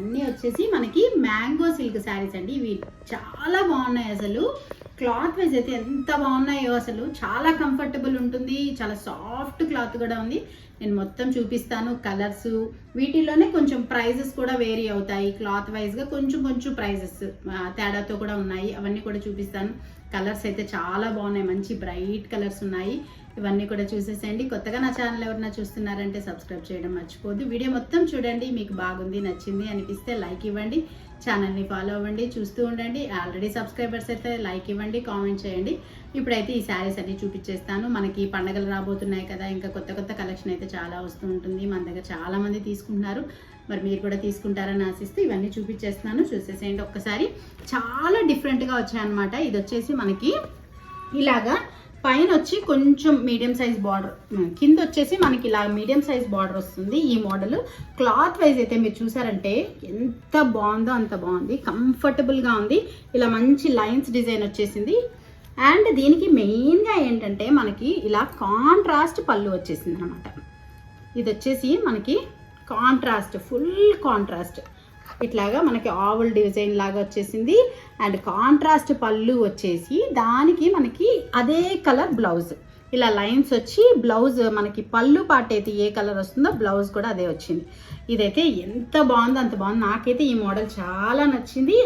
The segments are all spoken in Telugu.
వచ్చేసి మనకి మ్యాంగో సిల్క్ శారీస్ అండి. ఇవి చాలా బాగున్నాయి అసలు. క్లాత్ వైజ్ అయితే ఎంత బాగున్నాయో అసలు. చాలా కంఫర్టబుల్ ఉంటుంది. చాలా సాఫ్ట్ క్లాత్ కూడా ఉంది. నేను మొత్తం చూపిస్తాను కలర్స్. వీటిలోనే కొంచెం ప్రైజెస్ కూడా వేరీ అవుతాయి. క్లాత్ వైజ్గా కొంచెం కొంచెం ప్రైజెస్ తేడాతో కూడా ఉన్నాయి. అవన్నీ కూడా చూపిస్తాను. కలర్స్ అయితే చాలా బాగున్నాయి. మంచి బ్రైట్ కలర్స్ ఉన్నాయి. ఇవన్నీ కూడా చూసేసేయండి. కొత్తగా నా ఛానల్ ఎవరైనా చూస్తున్నారంటే సబ్స్క్రైబ్ చేయడం మర్చిపోద్దు వీడియో మొత్తం చూడండి. మీకు బాగుంది నచ్చింది అనిపిస్తే లైక్ ఇవ్వండి. ఛానల్ని ఫాలో అవ్వండి. చూస్తూ ఉండండి. ఆల్రెడీ సబ్స్క్రైబర్స్ అయితే లైక్ ఇవ్వండి కామెంట్ చేయండి. ఇప్పుడైతే ఈ శారీస్ అన్ని చూపించేస్తాను. మనకి పండగలు రాబోతున్నాయి కదా. ఇంకా కొత్త కొత్త కలెక్షన్ అయితే చాలా వస్తూ ఉంటుంది. మన దగ్గర చాలామంది తీసుకుంటున్నారు. మరి మీరు కూడా తీసుకుంటారని ఆశిస్తూ ఇవన్నీ చూపించేస్తున్నాను. చూసేసేయండి ఒక్కసారి. చాలా డిఫరెంట్గా వచ్చాయన్నమాట. ఇది వచ్చేసి మనకి ఇలాగా పైన వచ్చి కొంచెం మీడియం సైజ్ బార్డర్ కింద వచ్చేసి మనకి ఇలా మీడియం సైజ్ బార్డర్ వస్తుంది. ఈ మోడల్ క్లాత్ వైజ్ అయితే మీరు చూసారంటే ఎంత బాగుందో అంత బాగుంది. కంఫర్టబుల్గా ఉంది. ఇలా మంచి లైన్స్ డిజైన్ వచ్చేసింది. అండ్ దీనికి మెయిన్గా ఏంటంటే మనకి ఇలా కాంట్రాస్ట్ పళ్ళు వచ్చేసింది అనమాట ఇది వచ్చేసి మనకి కాంట్రాస్ట్ ఫుల్ కాంట్రాస్ట్ ఇట్లాగా మనకి ఆవుల్ డిజైన్ లాగా వచ్చేసింది. అండ్ కాంట్రాస్ట్ పళ్ళు వచ్చేసి దానికి మనకి అదే కలర్ బ్లౌజ్. ఇలా లైన్స్ వచ్చి బ్లౌజ్ మనకి పళ్ళు పార్ట్ అయితే ఏ కలర్ వస్తుందో బ్లౌజ్ కూడా అదే వచ్చింది. ఇదైతే ఎంత బాగుందో అంత బాగుంది నాకైతే ఈ మోడల్ చాలా నచ్చింది.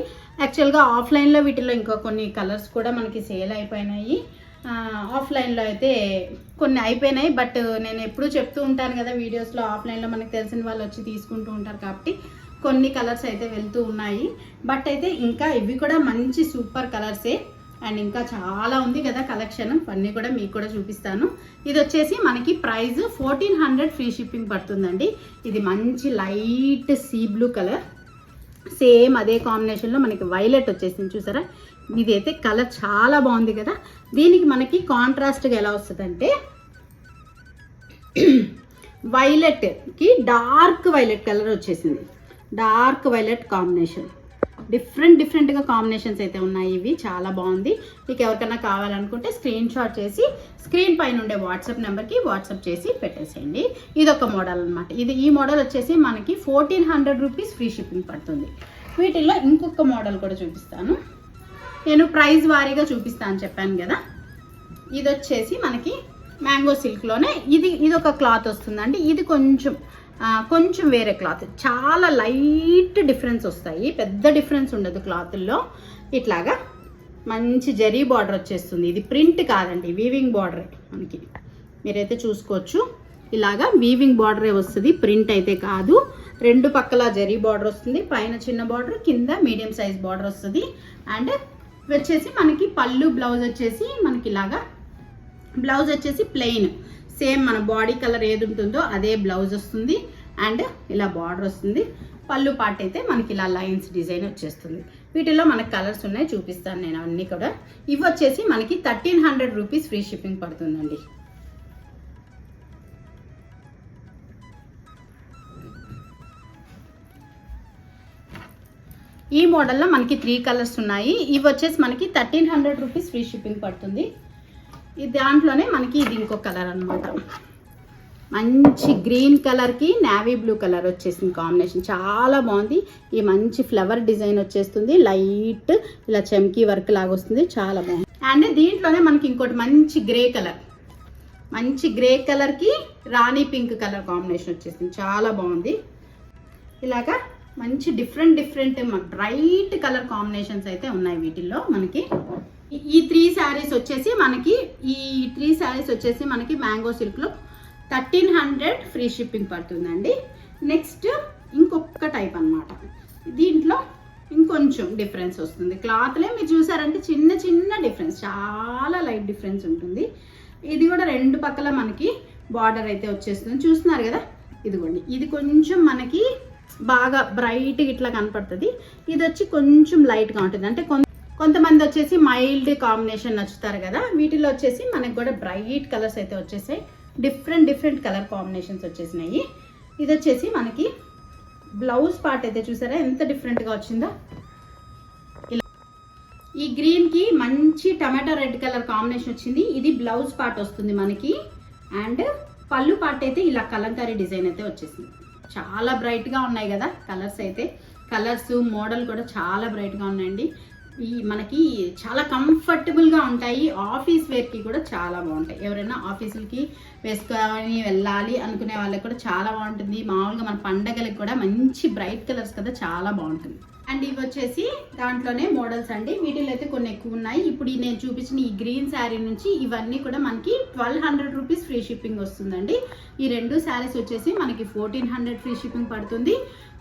యాక్చువల్గా ఆఫ్లైన్లో వీటిలో ఇంకా కొన్ని కలర్స్ కూడా మనకి సేల్ అయిపోయినాయి. ఆఫ్లైన్లో అయితే కొన్ని అయిపోయినాయి బట్ నేను ఎప్పుడూ చెప్తూ ఉంటాను కదా వీడియోస్లో ఆఫ్లైన్లో మనకు తెలిసిన వాళ్ళు వచ్చి తీసుకుంటూ ఉంటారు కాబట్టి కొన్ని కలర్స్ అయితే వెళ్తూ ఉన్నాయి. బట్ అయితే ఇంకా ఇవి కూడా మంచి సూపర్ కలర్సే అండ్ ఇంకా చాలా ఉంది కదా కలెక్షన్ అన్నీ కూడా మీకు కూడా చూపిస్తాను. ఇది వచ్చేసి మనకి price fourteen hundred free shipping పడుతుందండి. ఇది మంచి light sea blue colour same అదే కాంబినేషన్లో మనకి వైలెట్ వచ్చేసింది చూసారా? ఇదైతే కలర్ చాలా బాగుంది కదా. దీనికి మనకి కాంట్రాస్ట్గా ఎలా వస్తుందంటే వైలెట్కి డార్క్ వైలెట్ కలర్ వచ్చేసింది. Dark violet combination. డిఫరెంట్ డిఫరెంట్గా కాంబినేషన్స్ అయితే ఉన్నాయి ఇవి. చాలా బాగుంది. మీకు ఎవరికైనా కావాలనుకుంటే స్క్రీన్ షాట్ చేసి స్క్రీన్ పైన ఉండే వాట్సాప్ నెంబర్కి వాట్సాప్ చేసి పెట్టేసేయండి. ఇది ఒక మోడల్ అనమాట ఇది ఈ మోడల్ వచ్చేసి మనకి fourteen hundred rupees free shipping పడుతుంది. వీటిల్లో ఇంకొక మోడల్ కూడా చూపిస్తాను. నేను ప్రైస్ వారీగా చూపిస్తాను చెప్పాను కదా. ఇది వచ్చేసి మనకి మ్యాంగో సిల్క్లోనే ఇది ఇది ఒక క్లాత్ వస్తుందండి. ఇది కొంచెం కొంచెం వేరే క్లాత్. చాలా లైట్ డిఫరెన్స్ వస్తాయి. పెద్ద డిఫరెన్స్ ఉండదు క్లాతుల్లో. ఇట్లాగా మంచి జరీ బార్డర్ వచ్చేస్తుంది. ఇది ప్రింట్ కాదండి వీవింగ్ బార్డర్ మనకి. మీరైతే చూసుకోవచ్చు. ఇలాగా వీవింగ్ బార్డరే వస్తుంది. ప్రింట్ అయితే కాదు. రెండు పక్కల జరీ బార్డర్ వస్తుంది. పైన చిన్న బార్డర్ కింద మీడియం సైజ్ బార్డర్ వస్తుంది. అండ్ వచ్చేసి మనకి పళ్ళు బ్లౌజ్ వచ్చేసి మనకి ఇలాగా. బ్లౌజ్ వచ్చేసి ప్లెయిన్ సేమ్ మన బాడీ కలర్ ఏది ఉంటుందో అదే బ్లౌజ్ వస్తుంది. అండ్ ఇలా బార్డర్ వస్తుంది. పళ్ళు పార్ట్ అయితే మనకి ఇలా లైన్స్ డిజైన్ వచ్చేస్తుంది. వీటిలో మనకి కలర్స్ ఉన్నాయి చూపిస్తాను నేను అన్నీ కూడా. ఇవి వచ్చేసి మనకి thirteen hundred rupees free shipping పడుతుందండి. ఈ మోడల్లో మనకి త్రీ కలర్స్ ఉన్నాయి. ఇవి వచ్చేసి మనకి thirteen hundred rupees free shipping పడుతుంది. ఇది దాంట్లోనే మనకి ఇది ఇంకో కలర్ అనమాట మంచి గ్రీన్ కలర్కి నావీ బ్లూ కలర్ వచ్చేసింది కాంబినేషన్. చాలా బాగుంది. ఈ మంచి ఫ్లవర్ డిజైన్ వచ్చేస్తుంది. లైట్ ఇలా చమ్కీ వర్క్ లాగా వస్తుంది. చాలా బాగుంది. అండ్ దీంట్లోనే మనకి ఇంకోటి మంచి గ్రే కలర్. మంచి గ్రే కలర్కి రాణి పింక్ కలర్ కాంబినేషన్ వచ్చేసింది. చాలా బాగుంది. ఇలాగా మంచి different different bright colour combinations అయితే ఉన్నాయి వీటిల్లో మనకి. ఈ- ఈ త్రీ శారీస్ వచ్చేసి మనకి ఈ త్రీ శారీస్ వచ్చేసి మనకి మ్యాంగో సిల్క్లో థర్టీన్ హండ్రెడ్ ఫ్రీ షిప్పింగ్ పడుతుందండి. నెక్స్ట్ ఇంకొక టైప్ అన్నమాట. దీంట్లో ఇంకొంచెం డిఫరెన్స్ వస్తుంది. క్లాత్లే మీరు చూసారంటే చిన్న చిన్న డిఫరెన్స్ చాలా లైట్ డిఫరెన్స్ ఉంటుంది. ఇది కూడా రెండు పక్కల మనకి బార్డర్ అయితే వచ్చేస్తుంది. చూస్తున్నారు కదా? ఇదిగోండి. ఇది కొంచెం మనకి బాగా బ్రైట్గా ఇట్లా కనపడుతుంది. ఇది వచ్చి కొంచెం లైట్గా ఉంటుంది. అంటే కొంతమంది వచ్చేసి మైల్డ్ కాంబినేషన్ నచ్చుతారు కదా. వీటిలో వచ్చేసి మనకు కూడా బ్రైట్ కలర్స్ అయితే వచ్చేసాయి. డిఫరెంట్ డిఫరెంట్ కలర్ కాంబినేషన్స్ వచ్చేసినాయి. ఇది వచ్చేసి మనకి బ్లౌజ్ పార్ట్ అయితే చూసారా? ఎంత డిఫరెంట్గా వచ్చిందో. ఇలా. ఈ గ్రీన్కి మంచి టమాటో రెడ్ కలర్ కాంబినేషన్ వచ్చింది. ఇది బ్లౌజ్ పార్ట్ వస్తుంది మనకి. అండ్ పళ్ళు పార్ట్ అయితే ఇలా కలంకారీ డిజైన్ అయితే వచ్చేసింది. చాలా బ్రైట్గా ఉన్నాయి కదా కలర్స్ అయితే. కలర్స్ మోడల్ కూడా చాలా బ్రైట్గా ఉన్నాయండి. ఈ మనకి చాలా కంఫర్టబుల్గా ఉంటాయి. ఆఫీస్ వేర్కి కూడా చాలా బాగుంటాయి. ఎవరైనా ఆఫీసులకి వేసుకొని వెళ్ళాలి అనుకునే వాళ్ళకి కూడా చాలా బాగుంటుంది. మామూలుగా మన పండగలకి కూడా మంచి బ్రైట్ కలర్స్ కదా చాలా బాగుంటుంది. అండ్ ఇవి వచ్చేసి దాంట్లోనే మోడల్స్ అండి. వీటిలో అయితే కొన్ని ఎక్కువ ఉన్నాయి. ఇప్పుడు నేను చూపించిన ఈ గ్రీన్ శారీ నుంచి ఇవన్నీ కూడా మనకి twelve hundred rupees free shipping వస్తుందండి. ఈ రెండు శారీస్ వచ్చేసి మనకి ఫోర్టీన్ హండ్రెడ్ ఫ్రీ షిప్పింగ్ పడుతుంది.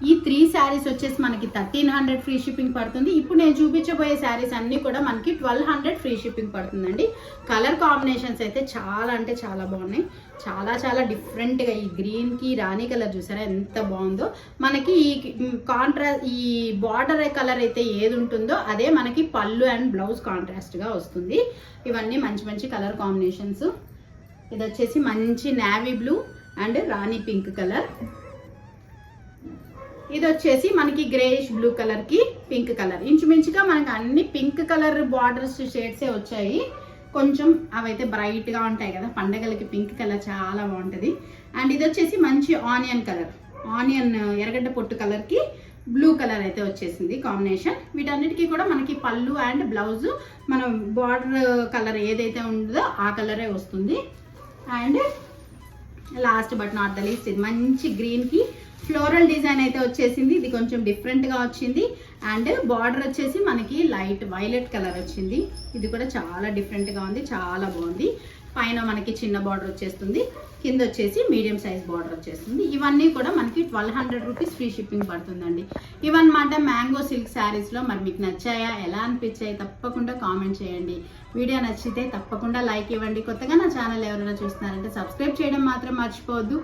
ఈ త్రీ శారీస్ వచ్చేసి మనకి థర్టీన్ హండ్రెడ్ ఫ్రీ షిప్పింగ్ పడుతుంది. ఇప్పుడు నేను చూపించబోయే శారీస్ అన్నీ కూడా మనకి ట్వెల్వ్ హండ్రెడ్ ఫ్రీ షిప్పింగ్ పడుతుందండి. కలర్ కాంబినేషన్స్ అయితే చాలా అంటే చాలా బాగున్నాయి. చాలా చాలా డిఫరెంట్గా ఈ గ్రీన్కి రాణి కలర్ చూసారా ఎంత బాగుందో. మనకి ఈ కాంట్రా ఈ బార్డర్ కలర్ అయితే ఏది ఉంటుందో అదే మనకి పళ్ళు అండ్ బ్లౌజ్ కాంట్రాస్ట్గా వస్తుంది. ఇవన్నీ మంచి మంచి కలర్ కాంబినేషన్స్ ఇది వచ్చేసి మంచి navy blue and Rani pink colour ఇది వచ్చేసి మనకి గ్రేయిష్ బ్లూ కలర్కి పింక్ కలర్ ఇంచుమించుగా మనకి అన్ని పింక్ కలర్ బార్డర్స్ షేడ్సే వచ్చాయి. కొంచెం అవైతే బ్రైట్గా ఉంటాయి కదా పండగలకి పింక్ కలర్ చాలా బాగుంటుంది. అండ్ ఇది వచ్చేసి మంచి ఆనియన్ కలర్ ఆనియన్ ఎర్రగడ్డ పొట్టు కలర్కి బ్లూ కలర్ అయితే వచ్చేసింది కాంబినేషన్ వీటన్నిటికీ కూడా మనకి పళ్ళు అండ్ బ్లౌజ్ మనం బార్డర్ కలర్ ఏదైతే ఉందో ఆ కలరే వస్తుంది. And last but not the least ఇది మంచి గ్రీన్కి ఫ్లోరల్ డిజైన్ అయితే వచ్చేసింది. ఇది కొంచెం డిఫరెంట్గా వచ్చింది. అండ్ బార్డర్ వచ్చేసి మనకి లైట్ వైలెట్ కలర్ వచ్చింది. ఇది కూడా చాలా డిఫరెంట్గా ఉంది. చాలా బాగుంది. పైన మనకి చిన్న బార్డర్ వచ్చేస్తుంది. కింద వచ్చేసి మీడియం సైజ్ బార్డర్ వచ్చేస్తుంది. ఇవన్నీ కూడా మనకి twelve hundred rupees free shipping పడుతుందండి. ఇవన్నమాట మ్యాంగో సిల్క్ శారీస్లో మరి మీకు నచ్చాయా? ఎలా అనిపించాయి? తప్పకుండా కామెంట్ చేయండి. వీడియో నచ్చితే తప్పకుండా లైక్ ఇవ్వండి. కొత్తగా నా ఛానల్ ఎవరైనా చూస్తున్నారంటే సబ్స్క్రైబ్ చేయడం మాత్రం మర్చిపోవద్దు.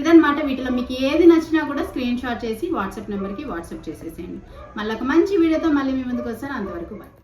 ఇదన్నమాట వీటిలో మీకు ఏది నచ్చినా కూడా స్క్రీన్ షాట్ చేసి వాట్సాప్ నెంబర్కి వాట్సాప్ చేసేసేయండి. మళ్ళీ ఒక మంచి వీడియోతో మళ్ళీ మీ ముందుకు వస్తాను. అంతవరకు బాయ్